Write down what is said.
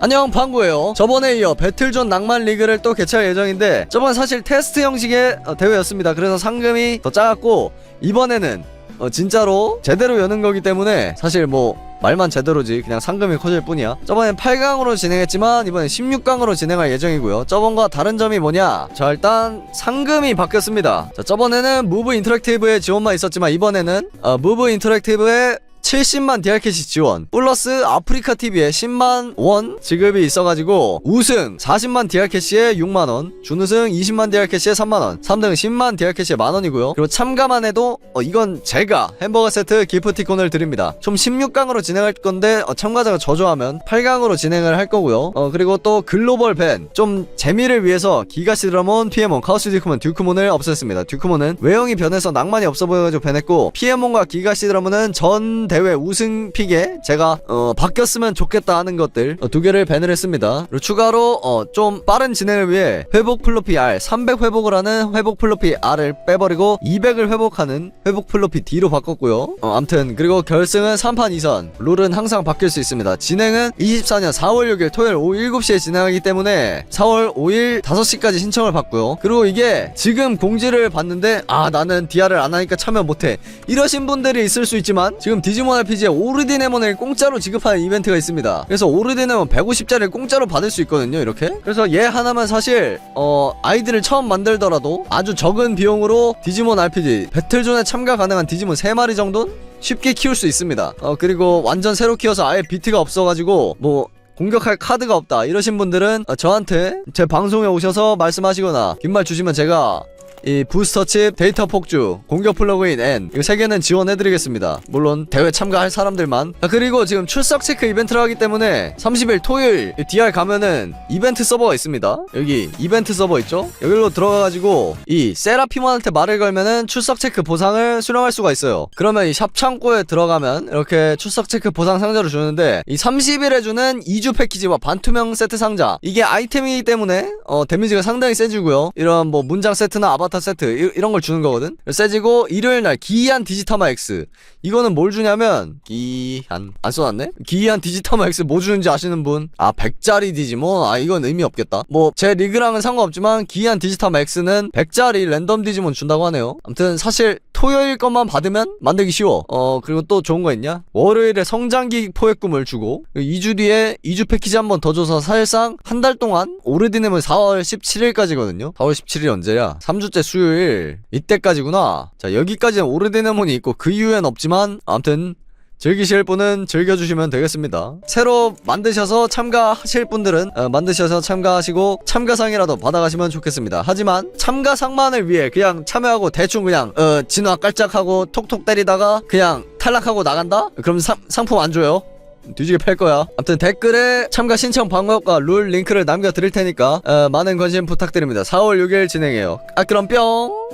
안녕 방구예요. 저번에 이어 배틀존 낭만 리그를 또 개최할 예정인데 저번 사실 테스트 형식의 어, 대회였습니다. 그래서 상금이 더 작았고 이번에는 어, 진짜로 제대로 여는 거기 때문에 사실 뭐 말만 제대로지 그냥 상금이 커질 뿐이야. 저번엔 8강으로 진행했지만 이번엔 16강으로 진행할 예정이고요. 저번과 다른 점이 뭐냐? 자 일단 상금이 바뀌었습니다. 자 저번에는 무브 인터랙티브의 지원만 있었지만 이번에는 어, 무브 인터랙티브의 70만 DR캐시 지원 플러스 아프리카 TV에 10만 원 지급이 있어가지고 우승 40만 DR캐시에 6만 원 준우승 20만 DR캐시에 3만 원 3등 10만 DR캐시에 만 원이고요. 그리고 참가만 해도 어, 이건 제가 햄버거 세트 기프티콘을 드립니다. 총 16강으로 진행할 건데 어, 참가자가 저조하면 8강으로 진행을 할 거고요. 어 그리고 또 글로벌 밴 좀 재미를 위해서 기가시 드라몬 피에몬 카우스 듀크몬 듀크몬을 없앴습니다. 듀크몬은 외형이 변해서 낭만이 없어 보여가지고 변했고 피에몬과 기가시 드라몬은 전대 회 우승 픽에 제가 어, 바뀌었으면 좋겠다 하는 것들 어, 두 개를 밴을 했습니다. 그리고 추가로 어, 좀 빠른 진행을 위해 회복 플로피 R 300 회복을 하는 회복 플로피 R을 빼버리고 200을 회복하는 회복 플로피 D로 바꿨고요. 어, 암튼 그리고 결승은 3판 2선 룰은 항상 바뀔 수 있습니다. 진행은 24년 4월 6일 토요일 오후 7시에 진행하기 때문에 4월 5일 5시까지 신청을 받고요. 그리고 이게 지금 공지를 봤는데 아 나는 DR을 안 하니까 참여 못해 이러신 분들이 있을 수 있지만 지금 디지몬 RPG에 오르디네몬을 공짜로 지급하는 이벤트가 있습니다. 그래서 오르디네몬 150짜리를 공짜로 받을 수 있거든요. 이렇게. 그래서 얘 하나만 사실 어 아이디를 처음 만들더라도 아주 적은 비용으로 디지몬 RPG 배틀존에 참가 가능한 디지몬 3마리 정도는 쉽게 키울 수 있습니다. 어 그리고 완전 새로 키워서 아예 비트가 없어가지고 뭐 공격할 카드가 없다 이러신 분들은 어, 저한테 제 방송에 오셔서 말씀하시거나 긴 말 주시면 제가 이 부스터 칩, 데이터 폭주, 공격 플러그인 N 이거 세 개는 지원해드리겠습니다. 물론 대회 참가할 사람들만. 아, 그리고 지금 출석 체크 이벤트를 하기 때문에 30일 토요일 이 DR 가면은 이벤트 서버가 있습니다. 여기 이벤트 서버 있죠? 여기로 들어가가지고 이 세라피몬한테 말을 걸면은 출석 체크 보상을 수령할 수가 있어요. 그러면 이 샵 창고에 들어가면 이렇게 출석 체크 보상 상자를 주는데 이 30일에 주는 2주 패키지와 반투명 세트 상자 이게 아이템이기 때문에 어 데미지가 상당히 세지고요. 이런 뭐 문장 세트나 아바타 세트 이, 이런 걸 주는 거거든. 세지고 일요일 날 기이한 디지타마 X 이거는 뭘 주냐면 기한 안 써놨네? 기이한 디지타마 X 뭐 주는지 아시는 분? 아 100짜리 디지몬? 아 이건 의미 없겠다. 뭐 제 리그랑은 상관없지만 기이한 디지타마 X는 100짜리 랜덤 디지몬 준다고 하네요. 아무튼 사실 토요일 것만 받으면 만들기 쉬워. 어 그리고 또 좋은 거 있냐? 월요일에 성장기 포획 꿈을 주고 2주 뒤에 2주 패키지 한 번 더 줘서 사실상 한 달 동안 오르디nem은 4월 17일까지거든요. 4월 17일이 언제야? 3주째 수요일 이때까지구나. 자 여기까지는 오르디네몬이 있고 그 이후엔 없지만 아무튼 즐기실 분은 즐겨주시면 되겠습니다. 새로 만드셔서 참가하실 분들은 어, 만드셔서 참가하시고 참가상이라도 받아가시면 좋겠습니다. 하지만 참가상만을 위해 그냥 참여하고 대충 그냥 어, 진화 깔짝하고 톡톡 때리다가 그냥 탈락하고 나간다? 그럼 상, 상품 안 줘요. 뒤지게 팔 거야. 아무튼 댓글에 참가 신청 방법과 룰 링크를 남겨드릴 테니까 어, 많은 관심 부탁드립니다. 4월 6일 진행해요. 아 그럼 뿅!